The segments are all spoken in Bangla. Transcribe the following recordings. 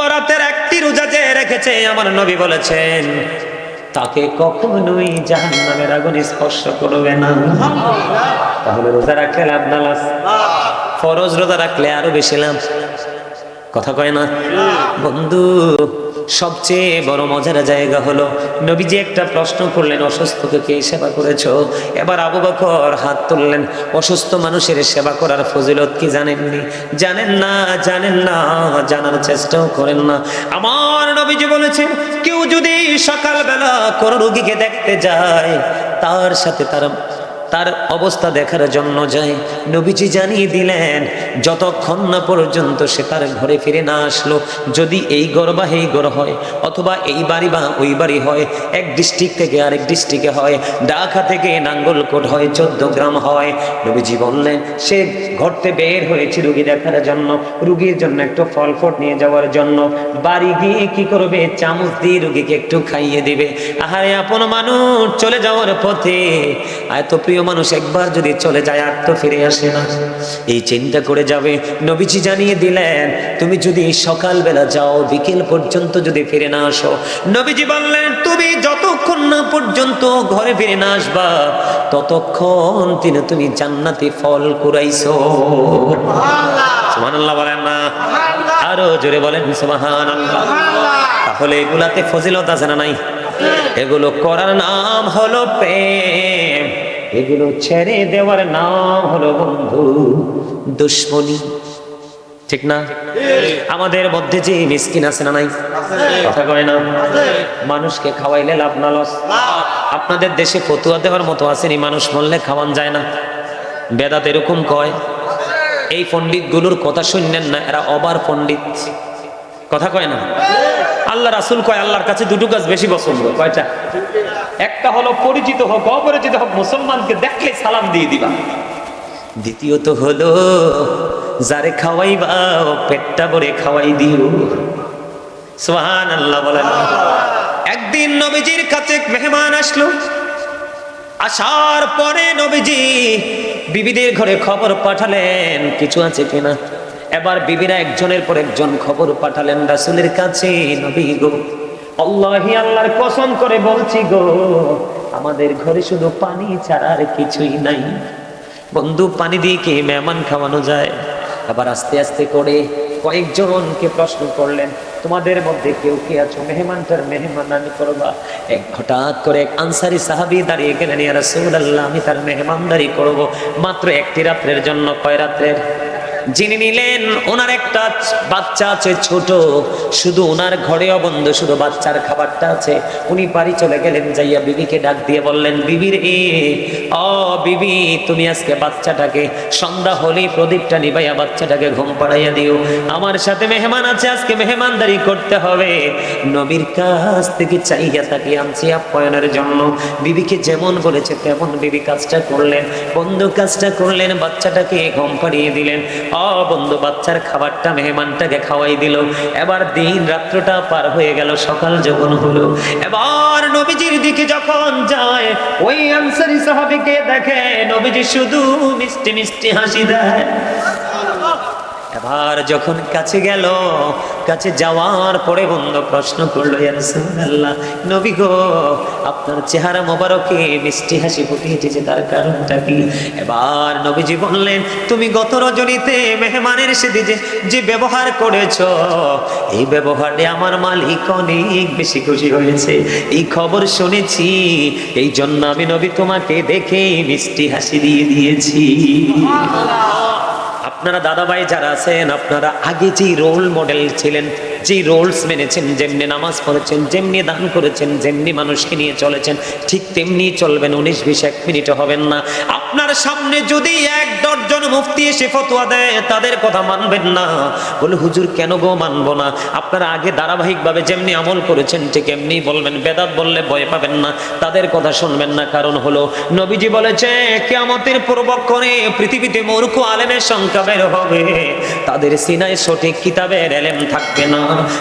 বরাতের একটি রোজা যে রেখেছে, আমার নবী বলেছেন, তাকে কখনোই জাহান্নামের আগুন স্পর্শ করবে না। তাহলে রোজা রাখলে লাভ না লাভ? ফরজ রোজা রাখলে আরও বেশি লাভ? কথা কয় না? বন্ধু সবচেয়ে বড় মজার জায়গা হলো, নবীজি একটা প্রশ্ন করলেন, অসুস্থকে কে সেবা করেছ? এবার আবু বকর হাত তুললেন, অসুস্থ মানুষের সেবা করার ফজিলত কি জানেননি? জানেন না জানেন না, জানার চেষ্টাও করেন না। আমার নবীজি বলেছেন, কেউ যদি সকালবেলা কোনো রোগীকে দেখতে যায়, তার সাথে তার তার অবস্থা দেখার জন্য যায়। নবীজি জানিয়ে দিলেন, যতক্ষণ না পর্যন্ত সে তার ঘরে ফিরে না আসলো, যদি এই ঘর বা এই ঘর হয় অথবা এই বাড়ি বা ওই বাড়ি হয়, এক ডিস্ট্রিক্ট থেকে আরেক ডিস্ট্রিক্টে হয়, ঢাকা থেকে নাঙ্গলকোট হয়, চোদ্দ গ্রাম হয়। নবীজি বললেন, সে ঘরতে বের হয়েছে রুগী দেখার জন্য, রুগীর জন্য একটু ফল ফট নিয়ে যাওয়ার জন্য। বাড়ি গিয়ে কি করবে? চামচ দিয়ে রুগীকে একটু খাইয়ে দিবে। আহারে, আপন মানুষ, চলে যাওয়ার পথে। এত প্রিয় মানুষ একবার যদি চলে যায় আর তো ফিরে আসে না। এই চিন্তা করে যাবে। নবীজি জানিয়ে দিলেন তুমি যদি সকালবেলা যাও বিকেল পর্যন্ত যদি ফিরে না আসো। নবীজি বললেন তুমি যতক্ষণ না পর্যন্ত ঘরে ফিরে না আসবা ততক্ষণ তিনি তুমি জান্নাতি ফল কুড়াইছো। সুবহানাল্লাহ। বলেন না। আরও জোরে বলেন সুবহানাল্লাহ। তাহলে এগুলাতে ফজিলত আছে না নাই? এগুলো করার নাম হলো প্রেম। এগুলো ছেড়ে দেওয়ার নাম হলো বন্ধু, দুশ্মনী। ঠিক না? আমাদের মধ্যে যে মিসকিন আছে না নাই? কথা কয় না? মানুষকে খাওয়াইলে লাভ না লস। আপনাদের দেশে ফতুয়া দেওয়ার মতো আসেনি মানুষ মরলে খাওয়ান যায় না। বেদাত এরকম কয়, এই পণ্ডিতগুলোর কথা শুনলেন না, এরা অবার পণ্ডিত। কথা কয় না? আল্লাহ রাসুল কয়, আল্লাহর কাছে দুটো কাজ বেশি পছন্দ, কয়টা? একটা হলো পরিচিত হোক, অপরিচিত হোক, মুসলমানকে দেখলে সালাম দিয়ে দিবা। দ্বিতীয়ত হলো, যারে খাওয়াইবা পেটটা ভরে খাওয়াই দিও। সোহান আল্লাহ বলেন। একদিন নবীজির কাছে মেহমান আসলো। আসার পরে নবীজি বিবিদের ঘরে খবর পাঠালেন, কিছু আছে কিনা? এবার বিবিরা একজনের পর একজন খবর পাঠালেন, রাসুলের কাছে, নবী গো। আল্লাহি আল্লাহর কসম করে বলছি গো, আমাদের ঘরে শুধু পানি ছাড়া আর কিছুই নাই। বন্ধু, পানি দিয়ে কি মেহমান খাওয়ানো যায়? আবার আস্তে আস্তে করে কয়েকজনকে প্রশ্ন করলেন, তোমাদের মধ্যে কেউ কে আছো? মেহমানটার মেহমানানি করবা? এক হঠাৎ করে এক আনসারি সাহাবি দাঁড়িয়ে গেলেন, ইয়া রাসূলুল্লাহ, আমি তার মেহমানদারি করব। মাত্র একটি রাত্রের জন্য, কয় রাত্রের? যিনি নিলেন, ওনার একটা বাচ্চা আছে ছোট। শুধু ওনার ঘরেও বন্ধ, শুধু বাচ্চার খাবারটা আছে। উনি বাড়ি চলে গেলেন, যাইয়া বিবিকে ডাক দিয়ে বললেন বিবির এ অ বিবি, তুমি আজকে বাচ্চাটাকে, সন্ধ্যা হলেই প্রদীপটা নিবাইয়া বাচ্চাটাকে ঘুম পাড়াইয়া দিও। আমার সাথে মেহমান আছে, আজকে মেহমানদারি করতে হবে। নবীর কাছ থেকে চাইয়া তাকে আনছি আপ্যায়নের জন্য। বিবিকে যেমন বলেছে, তেমন বিবি কাজটা করলেন। বন্ধু কাজটা করলেন, বাচ্চাটাকে ঘুম পাড়িয়ে দিলেন। অ বন্ধু, বাচ্চার খাবারটা মেহমানটাকে খাওয়াই দিল। এবার দিন রাত্রটা পার হয়ে গেল, সকাল যখন হলো, এবার নবীজির দিকে যখন যায়, ওই আনসারি সাহাবিকে দেখে নবীজি শুধু মিষ্টি মিষ্টি হাসি দেয়। এবার যখন কাছে গেল, কাছে যাওয়ার পরে বন্ধ প্রশ্ন করল রাসূলুল্লাহ, নবী গো, আপনার চেহারা মোবারকে মিষ্টি হাসি ফুটিয়েছে তার কারণটা কি? এবার নবীজি বললেন, তুমি গত রজনীতে মেহমানের সাথে যে যে ব্যবহার করেছ, এই ব্যবহারে আমার মালিক অনেক বেশি খুশি হয়েছে। এই খবর শুনেছি এই জন্য আমি নবী তোমাকে দেখে মিষ্টি হাসি দিয়ে দিয়েছি। আপনারা দাদাভাই যারা আছেন আপনারা আগে যে রোল মডেল ছিলেন যেই রোলস মেনেছেন, যেমনি নামাজ পড়েছেন, যেমনি দান করেছেন, যেমনি মানুষকে নিয়ে চলেছেন, ঠিক তেমনি চলবেন, উনিশ বিশ এক মিনিট হবেন না। আপনার সামনে যদি এক দশজন মুফতি এসে ফতোয়া দেয়, তাদের কথা মানবেন না। বলে, হুজুর, কেন গো মানবো না? আপনারা আগে ধারাবাহিকভাবে যেমনি আমল করেছেন, ঠিক এমনি বলবেন। বেদাত বললে ভয় পাবেন না, তাদের কথা শুনবেন না। কারণ হলো, নবীজি বলেছে, কেয়ামতের পূর্বক্ষণে পৃথিবীতে মূর্খ আলেমের সংখ্যা বের হবে। তাদের সিনায় সঠিক কিতাবের এলেম থাকবে না।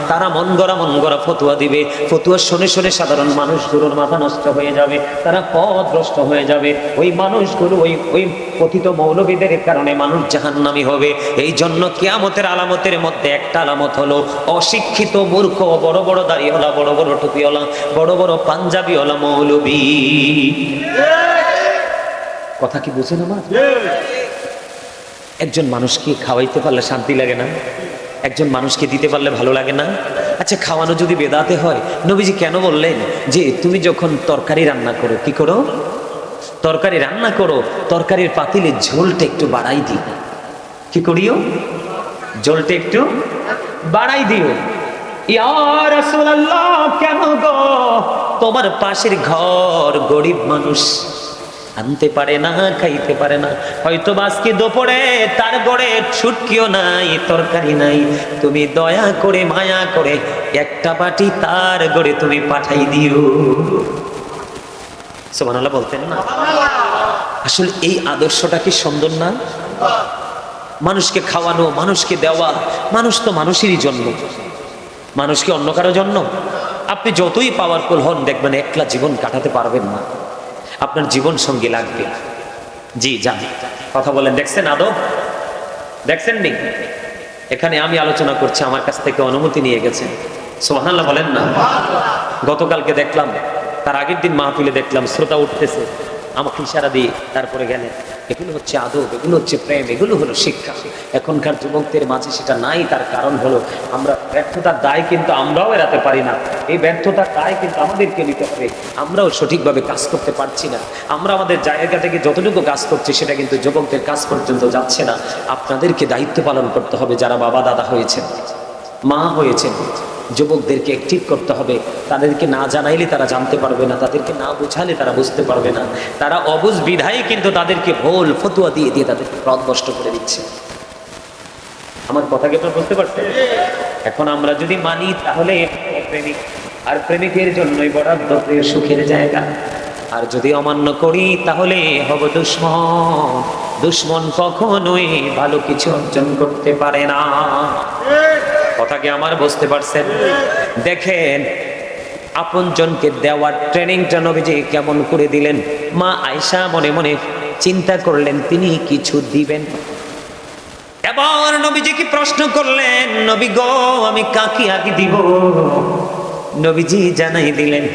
তারা মন গড়া মন গড়া ফতুয়া দিবে ফতুয়া শুনে শুনে সাধারণ মানুষগুলোর মাথা নষ্ট হয়ে যাবে তারা পথভ্রষ্ট হয়ে যাবে। ওই মানুষগুলো ওই ওই পতিত মৌলবীদের কারণে মানুষ জাহান্নামি হবে। এই জন্য কিয়ামতের আলামতের মধ্যে একটা আলামত হলো অশিক্ষিত মূর্খ বড় বড় দাড়িওয়ালা বড় বড় টুপিওয়ালা বড় বড় পাঞ্জাবিওয়ালা মৌলবী। কথা কি বুঝেন আমার? একজন মানুষকে খাওয়াইতে পারলে শান্তি লাগে না? একজন মানুষকে দিতে পারলে ভালো লাগে না? আচ্ছা খাওয়ানো যদি বেদাতে হয়, নবীজি কেন বললেন যে তুমি যখন তরকারি রান্না করো, কি করো? তরকারি রান্না করো, তরকারির পাতিলে ঝোলটা একটু বাড়াই দিও। কি করিও? ঝোলটা একটু বাড়াই দিও। কেন গো? তোমার পাশের ঘর গরিব মানুষ। আনতে পারে না, খাইতে পারে না। হয়তো বাসকে দুপুরে তার গড়ে ছুটকিও নাই, তরকারি নাই। তুমি দয়া করে, মায়া করে একটা বাটি তার গড়ে তুমি পাঠাই দিও। সুবহানাল্লাহ বলতেন না? আসলে এই আদর্শটা কি সুন্দর না? মানুষকে খাওয়ানো, মানুষকে দেওয়া, মানুষ তো মানুষেরই জন্য মানুষকে অন্য কারও জন্য আপনি যতই পাওয়ারফুল হন, দেখবেন একলা জীবন কাটাতে পারবেন না। আপনার জীবন সঙ্গী লাগবে। জি, যান। কথা বলেন, দেখছেন আদব দেখছেন নি? এখানে আমি আলোচনা করছি, আমার কাছ থেকে অনুমতি নিয়ে গেছেন। সোহানাল্লাহ বলেন না। গতকালকে দেখলাম, তার আগের দিন মাহফিলে দেখলাম, শ্রোতা উঠতেছে। আমাকে ইশারা দিয়ে তারপরে গেলেন। এগুলো হচ্ছে আদব, এগুলো হচ্ছে প্রেম, এগুলো হলো শিক্ষা। এখনকার যুবকদের মাঝে সেটা নাই, তার কারণ হলো আমরা ব্যর্থতার দায় কিন্তু আমরাও এড়াতে পারি না। এই ব্যর্থতার দায় কিন্তু আমাদেরকে নিতে হবে। আমরাও সঠিকভাবে কাজ করতে পারছি না। আমরা আমাদের জায়গা থেকে যতটুকু কাজ করছি, সেটা কিন্তু যুবকদের কাজ পর্যন্ত যাচ্ছে না। আপনাদেরকে দায়িত্ব পালন করতে হবে যারা বাবা, দাদা হয়েছেন, মা হয়েছেন। যুবকদেরকে অ্যাক্টিভ করতে হবে। তাদেরকে না জানাইলে তারা জানতে পারবে না, তাদেরকে না বোঝালে তারা বুঝতে পারবে না। তারা অবুজ বিধায় কিন্তু তাদেরকে ভোল ফতুয়া দিয়ে দিয়ে তাদেরকে পথ নষ্ট করে দিচ্ছে। আমার কথা কি আপনারা বুঝতে পারছেন? এখন আমরা যদি মানি, তাহলে প্রেমিক। আর প্রেমিকের জন্যই বরাদ্দ সুখের জায়গা। আর যদি অমান্য করি, তাহলে হব দুশ্মন। দুশ্মন কখনোই ভালো কিছু অর্জন করতে পারে না। কথা কি আমার বুঝতে পারছেন? দেখেন, আপনজনকে দেওয়ার ট্রেনিংটা নবীজি কেমন করে দিলেন? মা আয়সা মনে মনে চিন্তা করলেন, তিনি কিছু দিবেন? এবার নবীজি কি প্রশ্ন করলেন? নবী গো, আমি কাকে আগে দিব? নবীজি জানাই দিলেন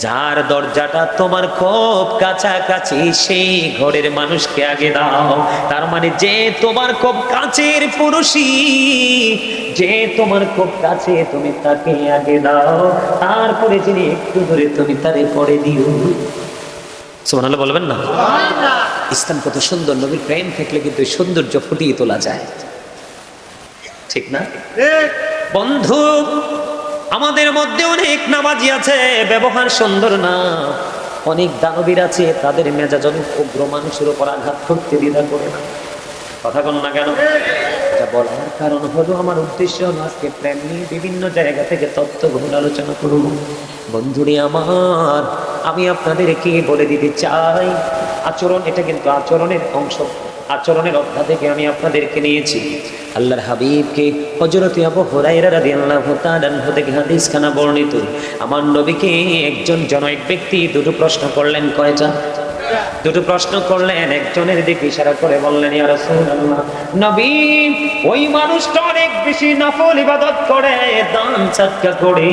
যার দরজাটা তোমার খুব কাছাকাছি সেই ঘরের মানুষকে আগে দাও। তার মানে যে তোমার খুব কাছের পুরুষই যে তোমার খুব কাছে তুমি তাকে আগে দাও। তারপরে যিনি একটু ধরে তুমি তারে পরে দিও। সুবহানাল্লাহ বলবেন না? ইসলাম কত সুন্দর নবীর প্রেম থাকলে কিন্তু সৌন্দর্য ফুটিয়ে তোলা যায়। ঠিক না? বন্ধু আমাদের মধ্যে অনেক নামাজি আছে, ব্যবহার সুন্দর না। অনেক দানবীর আছে, তাদের মেজাজ অনেক উগ্র, মানুষের উপর আঘাত করতে দ্বিধা করে না। কথা বল না কেন? বলার কারণ হলো আমার উদ্দেশ্য আজকে প্রেম নিয়ে বিভিন্ন জায়গা থেকে তত্ত্বগুলো আলোচনা করব। বন্ধুরে আমার, আমি আপনাদেরকে বলে দিতে চাই, আচরণ, এটা কিন্তু আচরণের অংশ। আচরণের অধ্যা থেকে আমি আপনাদেরকে নিয়েছি। আল্লাহর হাবিবকে হজরত আবু হুরাইরা রাদিয়াল্লাহু তাআলা থেকে হাদিস খানা বর্ণিত। আমার নবীকে একজন জনৈক ব্যক্তি দুটো প্রশ্ন করলেন কয়টা দুটো প্রশ্ন করলেন, একজনের দিকে ইশারা করে বললেন, ইয়া রাসূলুল্লাহ, নবী, ওই মানুষটা অনেক বেশি নফল ইবাদত করে, দান সদকা করে।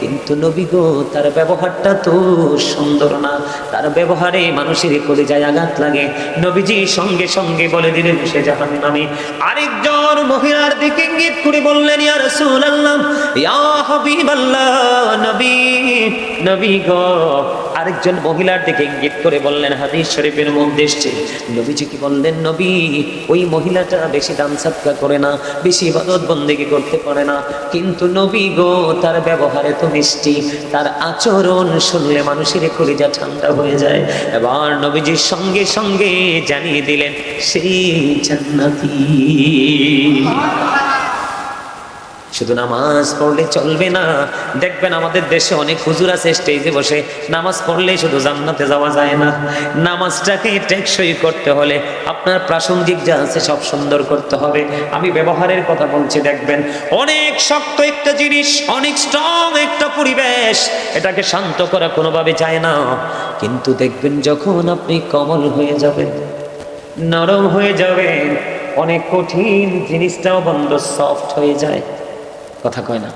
কিন্তু নবী গো, তার ব্যবহারটা তো সুন্দর না। তার ব্যবহারে মানুষের কলিজায় আঘাত লাগে। নবীজি সঙ্গে সঙ্গে বলে দিলেন, সে জাহান্নামী। আরেকজন মহিলার দিকে ইঙ্গিত করে বললেন, ইয়া রাসূলুল্লাহ, ইয়া হাবিবাল্লাহ, নবী নবী গো আরেকজন মহিলার দিকে ইঙ্গিত করে বললেন, হাদিস শরীফের মধ্যে এসছে। নবীজি কি বললেন, নবী, ওই মহিলাটা বেশি দান সাদকা করে না, বেশি ইবাদত বন্দেগি করতে পারে না। কিন্তু নবী গো, তার ব্যবহারে তো মিষ্টি, তার আচরণ শুনলে মানুষের কলিজা ঠান্ডা হয়ে যায়। এবার নবীজির সঙ্গে সঙ্গে জানিয়ে দিলেন, সেই জান্নাতি। শুধু নামাজ পড়লে চলবে না। দেখবেন আমাদের দেশে অনেক হুজুর আছে স্টেজে বসে নামাজ পড়লে শুধু জান্নাতে যাওয়া যায় না। নামাজটাকে টেকসই করতে হলে আপনার প্রাসঙ্গিক যা আছে সব সুন্দর করতে হবে। আমি ব্যবহারের কথা বলছি, দেখবেন অনেক শক্ত একটা জিনিস, অনেক স্ট্রং একটা পরিবেশ, এটাকে শান্ত করা কোনোভাবে যায় না। কিন্তু দেখবেন যখন আপনি কমল হয়ে যাবেন, নরম হয়ে যাবেন, অনেক কঠিন জিনিসটাও বন্ধ সফট হয়ে যায়। কথা কয় না।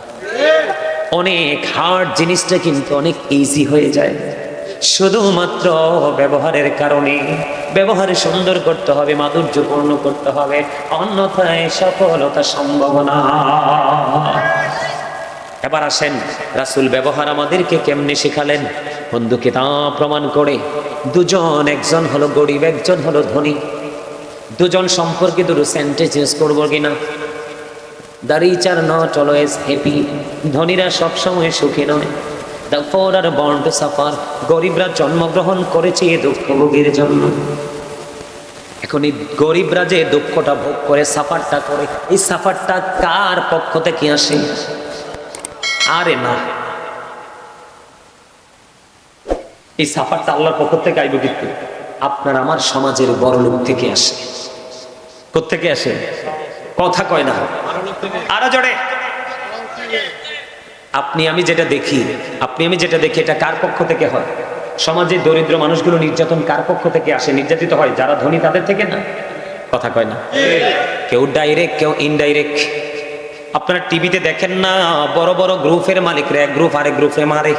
অনেক হার্ড জিনিসটা কিন্তু অনেক ইজি হয়ে যায়। শুধুমাত্র ব্যবহারের কারণে। ব্যবহারে সুন্দর করতে হবে, মাধুর্যপূর্ণ করতে হবে, অন্যথায় সফলতা সম্ভব না। এবার আসেন, রাসুল ব্যবহার আমাদেরকে কেমনে শেখালেন? বন্ধুকে তা প্রমাণ করে। দুজন একজন হলো গরিব, একজন হলো ধনী। দুজন সম্পর্কে দুটো সেন্টেন্স ইউজ করব কিনা? The rich are not always happy ধনীরা সবসময় সুখী নয়। The poor are born to suffer গরিবরা জন্মগ্রহণ করেছে এই দুঃখভোগের জন্য। এখন এই গরিবরা যে দুঃখটা ভোগ করে, সাফারটা করে, এই সাফারটা কার পক্ষ থেকে আসে? আরে না। এই সাফারটা আল্লাহর পক্ষ থেকে আইব কিন্তু আপনার আমার সমাজের বড় লোক থেকে আসে। কোথেকে আসে? কথা কয় না। আরও জোরে। আপনি, আমি যেটা দেখি, আপনি, আমি যেটা দেখি, এটা কার পক্ষ থেকে হয়? সমাজে দরিদ্র মানুষগুলো নির্যাতন কার পক্ষ থেকে আসে? নির্যাতিত হয়, যারা ধনী তাদের থেকে না? কথা কয় না। কেউ ডাইরেক্ট কেউ ইনডাইরেক্ট আপনারা টিভিতে দেখেন না, বড় বড় গ্রুপের মালিকরা, এক গ্রুপ আরেক গ্রুপে মারে।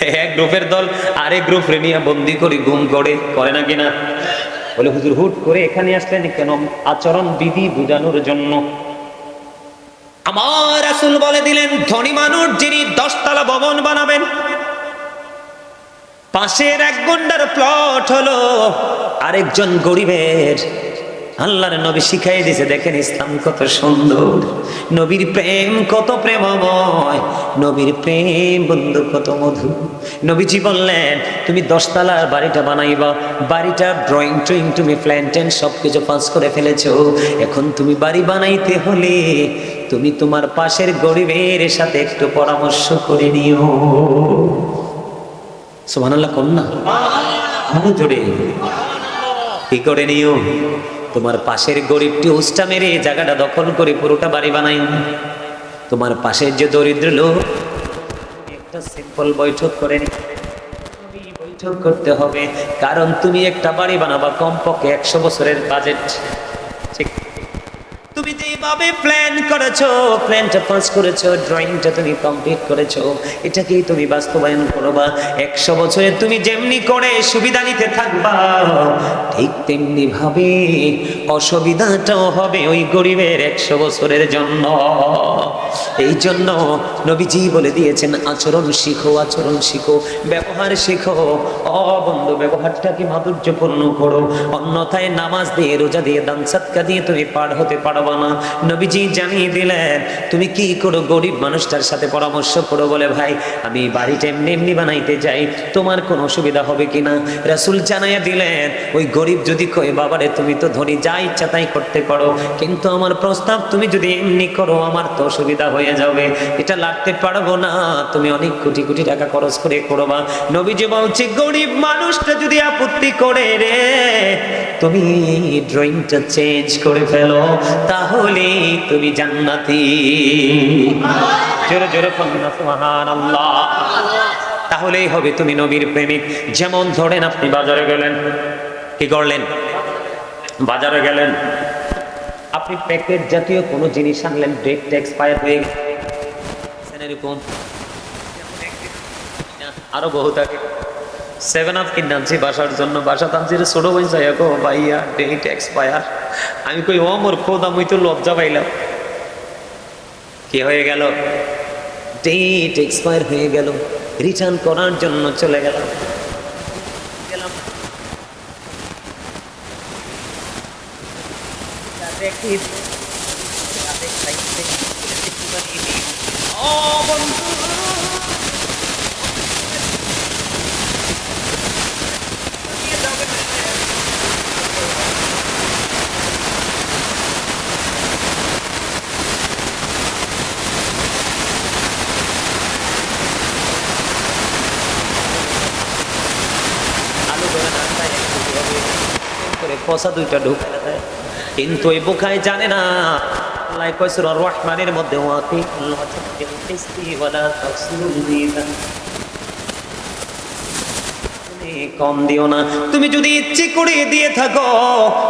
এক গ্রুপের দল আরেক গ্রুপ নিয়ে বন্দি করে, গুম করে করে না কিনা বলে হুজুর হুট করে এখানে আসলেন কেন? আচরণ বিধি বুঝানোর জন্য। আমার আসুল বলে দিলেন, ধনী মানুষ যিনি দশতলা ভবন বানাবেন, পাশের এক গন্ডার প্লট হলো আরেকজন গরিবের। আল্লাহর নবী শিখাই দিয়েছে দেখেন ইসলাম কত সুন্দর। নবীর প্রেম কত প্রেমময়, নবীর প্রেম বন্ধু কত মধু নবীজি বললেন, তুমি দশতলার বাড়িটা বানাইবা, বাড়িটা ড্রয়িং ট্রয়িং, তুমি প্ল্যান ট্যান সব কিছু পাস করে ফেলেছো। এখন তুমি বাড়ি বানাইতে হলে তুমি তোমার পাশের গরিবের সাথে একটু পরামর্শ করে নিও। না? আরও জোরে। কি করে নিও? তোমার পাশের গরিবটি উস্টা মেরে জায়গাটা দখল করে পুরোটা বাড়ি বানাই তোমার পাশের যে দরিদ্র লোক একটা সিম্পল বৈঠক করে বৈঠক করতে হবে, কারণ তুমি একটা বাড়ি বানাবা কমপক্ষে একশো বছরের বাজেট তুমি যেভাবে প্ল্যান করেছ প্ল্যানটা পাস করেছ ড্রয়িংটা তুমি কমপ্লিট করেছ, এটাকেই তুমি বাস্তবায়ন করবা। একশো বছরে তুমি যেমনি করে সুবিধা নিতে থাকবা, ঠিক তেমনি ভাবে অসুবিধাটাও হবে ওই গরিবের একশো বছরের জন্য। এই জন্য নবীজি বলে দিয়েছেন, আচরণ শিখো আচরণ শিখো, ব্যবহার শিখো। অবন্ধ ব্যবহারটাকে মাধুর্যপূর্ণ করো। অন্যথায় নামাজ দিয়ে, রোজা দিয়ে, দান সাতকা দিয়ে তুমি পার হতে পারবা না নবীজি জানিয়ে দিলেন, তুমি কি করো গরিব মানুষটার সাথে পরামর্শ করো? বলে, ভাই, আমি বাড়িটা এমনি এমনি বানাইতে তোমার কোনো অসুবিধা হবে কিনা? রাসুল জানাইয়া দিলেন, ওই গরিব যদি কয়ে, বাবারে, তুমি তো ধনী, যা ইচ্ছা তাই করতে কিন্তু আমার প্রস্তাব তুমি যদি এমনি করো, আমার তো অসুবিধা হয়ে যাবে, এটা লাগতে পারব না, তুমি অনেক কোটি কোটি টাকা খরচ করে করবা। নবীজি বলছে, গরিব মানুষটা যদি আপত্তি করে রে, তুমি ড্রয়িংটা চেঞ্জ করে ফেলো তাহলে তুমি জান্নাতি। জোরে জোরে সুবহানাল্লাহ। তাহলেই হবে তুমি নবীর প্রেমিক। যেমন ধরেন আপনি বাজারে গেলেন, কি করলেন? বাজারে গেলেন। আপনি প্যাকেট জাতীয় কোনো জিনিস আনলেন ডেট এক্সপায়ার হয়ে এরকম আরও বহু থাকে সেভেন আপ কিনে আনছি, বাসার জন্য। বাসা টানছি রে, ছোট বই যাই গো ভাইয়া ডেট এক্সপায়ার আমি কই, ও মোর খোদা মুই তো লজ্জা পাইলাম। কি হয়ে গেল? ডেট এক্সপায়ার হয়ে গেল। রিটার্ন করার জন্য চলে গেলাম। গেলাম। দেখি ও বন্ধু দুইটা ঢুকে দেয়। কিন্তু এই বোকায় জানে না। আল্লাহ কয় সূরা রহমানের মধ্যে ওয়াতি কম দিও না। তুমি যদি ইচ্ছে করে দিয়ে থাকো,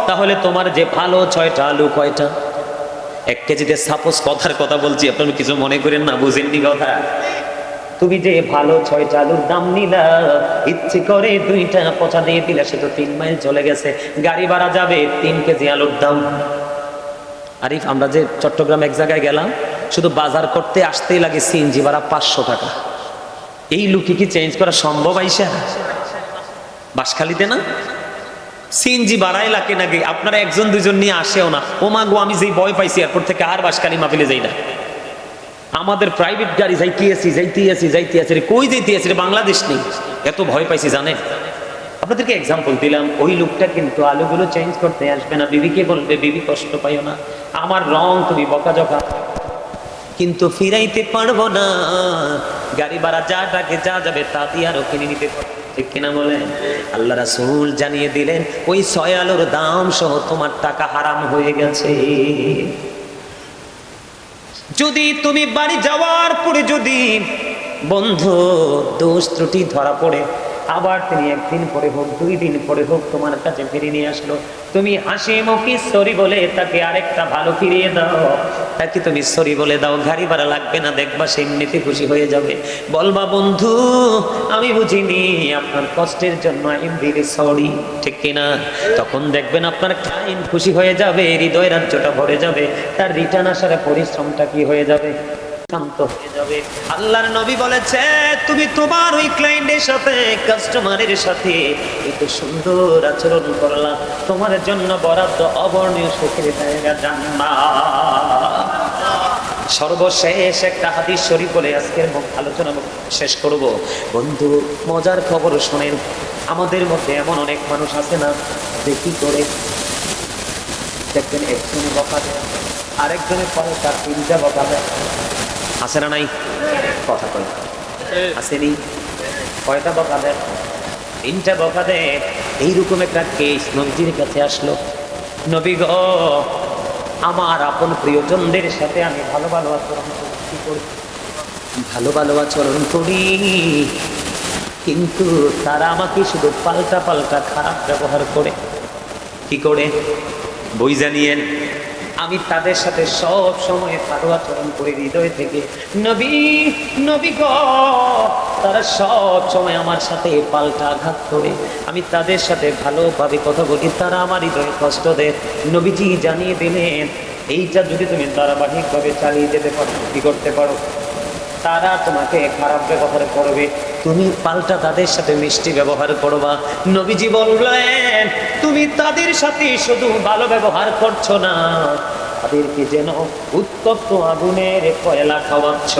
তাহলে তোমার যে ভালো ছয়টা আলু কয়টা? এক কেজিতে সাপোজ কথার কথা বলছি, আপনারা কিছু মনে করেন না, বুঝেননি কথা? তুমি যে ভালো ছয় চালুর দাম নিলা, ইচ্ছে করে দুইটা পচা দিয়ে দিলে সে তো তিন মাইল চলে গেছে, গাড়ি ভাড়া যাবে তিন কেজি আলুর দাম। আরিফ, আমরা যে চট্টগ্রাম এক জায়গায় গেলাম, শুধু বাজার করতে আসতেই লাগে সিএনজি ভাড়া পাঁচশো টাকা। এই লুকি কি চেঞ্জ করা সম্ভব আইসা? বাসখালিতে না? সিএনজি বাড়াই লাগে নাকি? আপনারা একজন দুজন নিয়ে আসেও না। ও মা গো, আমি যেই ভয় পাইছি, এয়ারপোর্ট থেকে আর বাসখালি মাফিলে যাই না। আমাদের প্রাইভেট গাড়ি যাইতে আছি যাইতে আছি যাইতে রে, কই যাইতে রে বাংলাদেশ নেই। এত ভয় পাইছি জানেন? আপনাদেরকে এক্সাম্পল দিলাম ওই লোকটা কিন্তু আলুগুলো চেঞ্জ করতে আসবে না। বিবিকে বলবে বিবি কষ্ট পাইও না। আমার রং তুমি বকাঝকা কিন্তু ফিরাইতে পারব না। গাড়ি ভাড়া যা ডাকে যা যাবে তা দিয়ে আরও কিনে নিতে পারব। ঠিক কিনা বলেন? আল্লাহ রাসূল জানিয়ে দিলেন ওই ছয় আলোর দাম সহ তোমার টাকা হারাম হয়ে গেছে। যদি তুমি বাড়ি যাওয়ার পরে যদি বন্ধু দোষ ত্রুটি ধরা পড়ে আবার তিনি একদিন পরে হোক, দুই দিন পরে হোক তোমার কাছে ফিরে নিয়ে আসলো। তুমি হাসি মুখি সরি বলে তাকে আরেকটা ভালো ফিরিয়ে দাও। তাকে তুমি সরি বলে দাও? গাড়ি ভাড়া লাগবে না, দেখবা সে এমনিতে খুশি হয়ে যাবে। বলবা বন্ধু, আমি বুঝিনি আপনার কষ্টের জন্য দিলে সরি ঠিক কিনা? তখন দেখবেন আপনার ক্লাইন্ট খুশি হয়ে যাবে, হৃদয় রাজ্যটা ভরে যাবে, তার রিটার্ন আসার পরিশ্রমটা কি হয়ে যাবে? শান্ত হয়ে যাবে। আল্লাহর নবী বলেছে, তুমি তোমার ওই ক্লায়েন্টের সাথে কাস্টমারের সাথে এত সুন্দর আচরণ করলা। তোমার জন্য বরাদ্দ অবর্ণীয় সুখের জায়গা জান্নাত। সর্বশেষ একটা হাদিস শরীফ বলে আজকের আলোচনা শেষ করব। বন্ধু, মজার খবর শোনেন, আমাদের মধ্যে এমন অনেক মানুষ আছে না কি করে দেখবেন একজনে বকা দেয়, আরেকজনের পরে তার তিনটা বকা দেয়। আছে না নাই? কথা কয়। আসেনি কয়টা বকা দেয়? তিনটা বকা দেয়। এইরকম একটা কেস নবীজির কাছে আসলো। নবী গো, আমার আপন প্রিয়জনদের সাথে আমি ভালো ভালো আচরণ করি। করি ভালো ভালো আচরণ করি। কিন্তু তারা আমাকে শুধু পাল্টা পাল্টা খারাপ ব্যবহার করে। কি করে? বই জানিয়েন। আমি তাদের সাথে সব সময় ভালো আচরণ করে, হৃদয় থেকে। নবী নবী গ, তারা সব সময় আমার সাথে পাল্টা আঘাত করে। আমি তাদের সাথে ভালোভাবে কথা বলি, তারা আমার হৃদয়ে কষ্ট দেয়। নবীজি জানিয়ে দিলেন, এইটা যদি তুমি ধারাবাহিকভাবে চালিয়ে যেতে পারো, কি করতে পারো? তারা তোমাকে খারাপ ব্যবহার করবে। তুমি পাল্টা তাদের সাথে মিষ্টি ব্যবহার করবা নবীজি বললেন, তুমি তাদের সাথে শুধু ভালো ব্যবহার করছ না। তাদেরকে যেন উত্তপ্ত আগুনের কয়লা খাওয়াচ্ছ।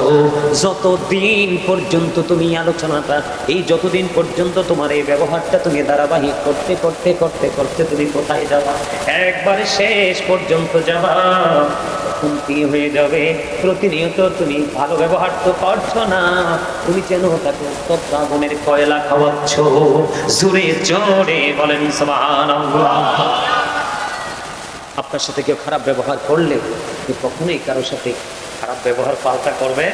যতদিন পর্যন্ত তুমি আলোচনাটা, এই যতদিন পর্যন্ত তোমার এই ব্যবহারটা তুমি ধারাবাহিক করতে করতে করতে করতে তুমি কোথায় যাবা, একবারে শেষ পর্যন্ত যাবা। তখন হয়ে যাবে। প্রতিনিয়ত তুমি ভালো ব্যবহার তো করছ না। তুমি যেন তাকে উত্তপ্ত কয়লা খাওয়াচ্ছ। জোরে জোরে বলেন সুবহানাল্লাহ। আপনার সাথে কেউ খারাপ ব্যবহার করলে কখনোই কারোর সাথে খারাপ ব্যবহার পাল্টা করবেন।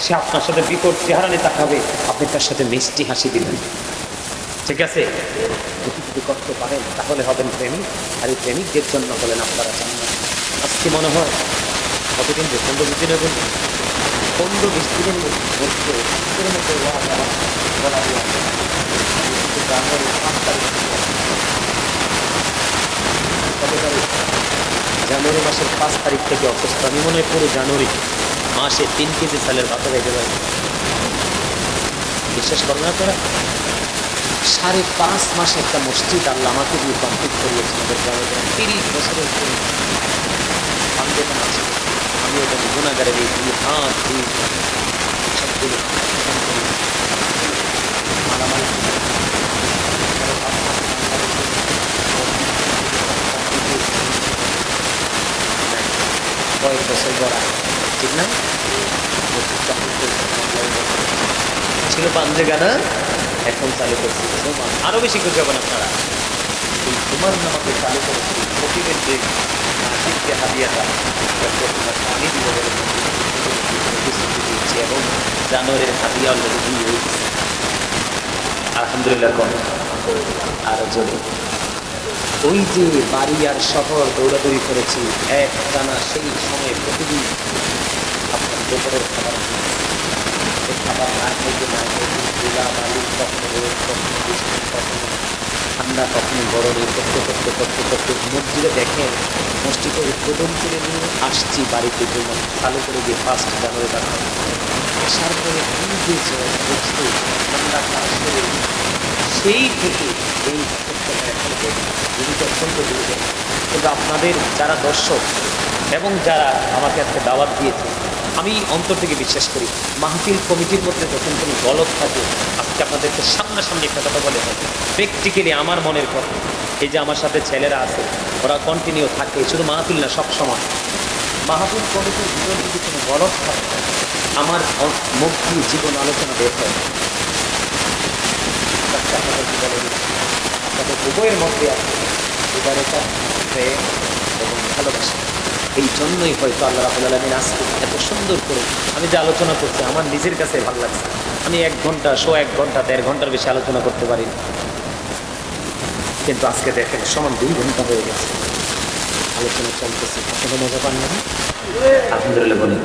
সে আপনার সাথে বিপদ চেহারানে তাকাবে। আপনি তার সাথে মিষ্টি হাসি দিবেন। ঠিক আছে? যদি করতে পারেন, তাহলে হবেন প্রেমিক। আর এই প্রেমিকদের জন্য হলেন আপনারা জান্নাত। আজকে মনে হয় কতদিন যে পনেরো বিশ দিনের মধ্যে পনেরো বিশ দিনের মধ্যে জানুয়ারি মাসের পাঁচ তারিখ থেকে অসুস্থ। আমি মনে পুরো জানুয়ারি মাসে তিন কেজি চালের ভাত খাইতে পারি। বিশ্বাস করবেন আপনারা? সাড়ে পাঁচ মাসে একটা মসজিদ আল্লাহ আমাকে কমপ্লিট করিয়েছে আমাদের গ্রামে। তিরিশ বছরের জন্য। যেখানে আছি আমি ওখানে গুণাগারের এই দুই হাত দুই সবগুলো। মালামাল কয়েক বছর গড়া ঠিক না ছিল পাঞ্জে গানা এখন চালু করছি আরও বেশি করে যাবেন আপনারা তোমার নামাকে চালু করেছি ফকিরের যে হাদিয়াটা পানি দিব দিয়েছি এবং জানোয়ারের হাদিয়া অলরেডি দিয়ে হয়েছে আলহামদুলিল্লাহ কম আরও জোরে ওই যে বাড়ি আর শহর দৌড়াদৌড়ি করেছি এক টানা সেই সময়ে প্রতিদিন আপনার দুপুরের খাবার খাবার না খেতে না খেতে কখনো রোদ কখনো বৃষ্টি কখনো ঠান্ডা কখনো গরমে করতে করতে করতে করতে মসজিদে দেখেন মসজিদে উদ্বোধন করে নিয়ে আসছি বাড়িতে জন্য। ভালো করে দিয়ে ফার্স্ট জানুয়ারি টাকা আসার পরে যে বসতে ঠান্ডা আসলে সেই থেকে এই অত্যন্ত কিন্তু আপনাদের যারা দর্শক এবং যারা আমাকে আজকে দাওয়াত দিয়েছে আমি অন্তর থেকে বিশ্বাস করি, মাহফিল কমিটির মধ্যে যখন কোনো গলত থাকে আজকে আপনাদেরকে সামনাসামনি একটা কথা বলে থাকে। প্র্যাকটিক্যালি আমার মনের কথা, এই যে আমার সাথে ছেলেরা আছে, ওরা কন্টিনিউ থাকে, শুধু মাহফিল না, সব সময়। মাহফিল কমিটির ভিতরে যদি কোনো গলত থাকে, আমার মুখ দিয়ে জীবন আলোচনা বের হয়। আপনাদের উভয়ের মধ্যে আছে উদারতা প্রেম এবং ভালোবাসা। এই জন্যই হয়তো আল্লাহ রাহুল আলমিন আজকে এত সুন্দর করে আমি যে আলোচনা করছি, আমার নিজের কাছে ভালো লাগছে। আমি এক ঘণ্টা, শো এক ঘণ্টা, দেড় ঘণ্টার বেশি আলোচনা করতে পারি কিন্তু আজকে দেখেন, সমান দুই ঘণ্টা হয়ে গেছে। আলোচনা চলতেছে। কখনো মজা পান না? আলহামদুলিল্লাহ বলি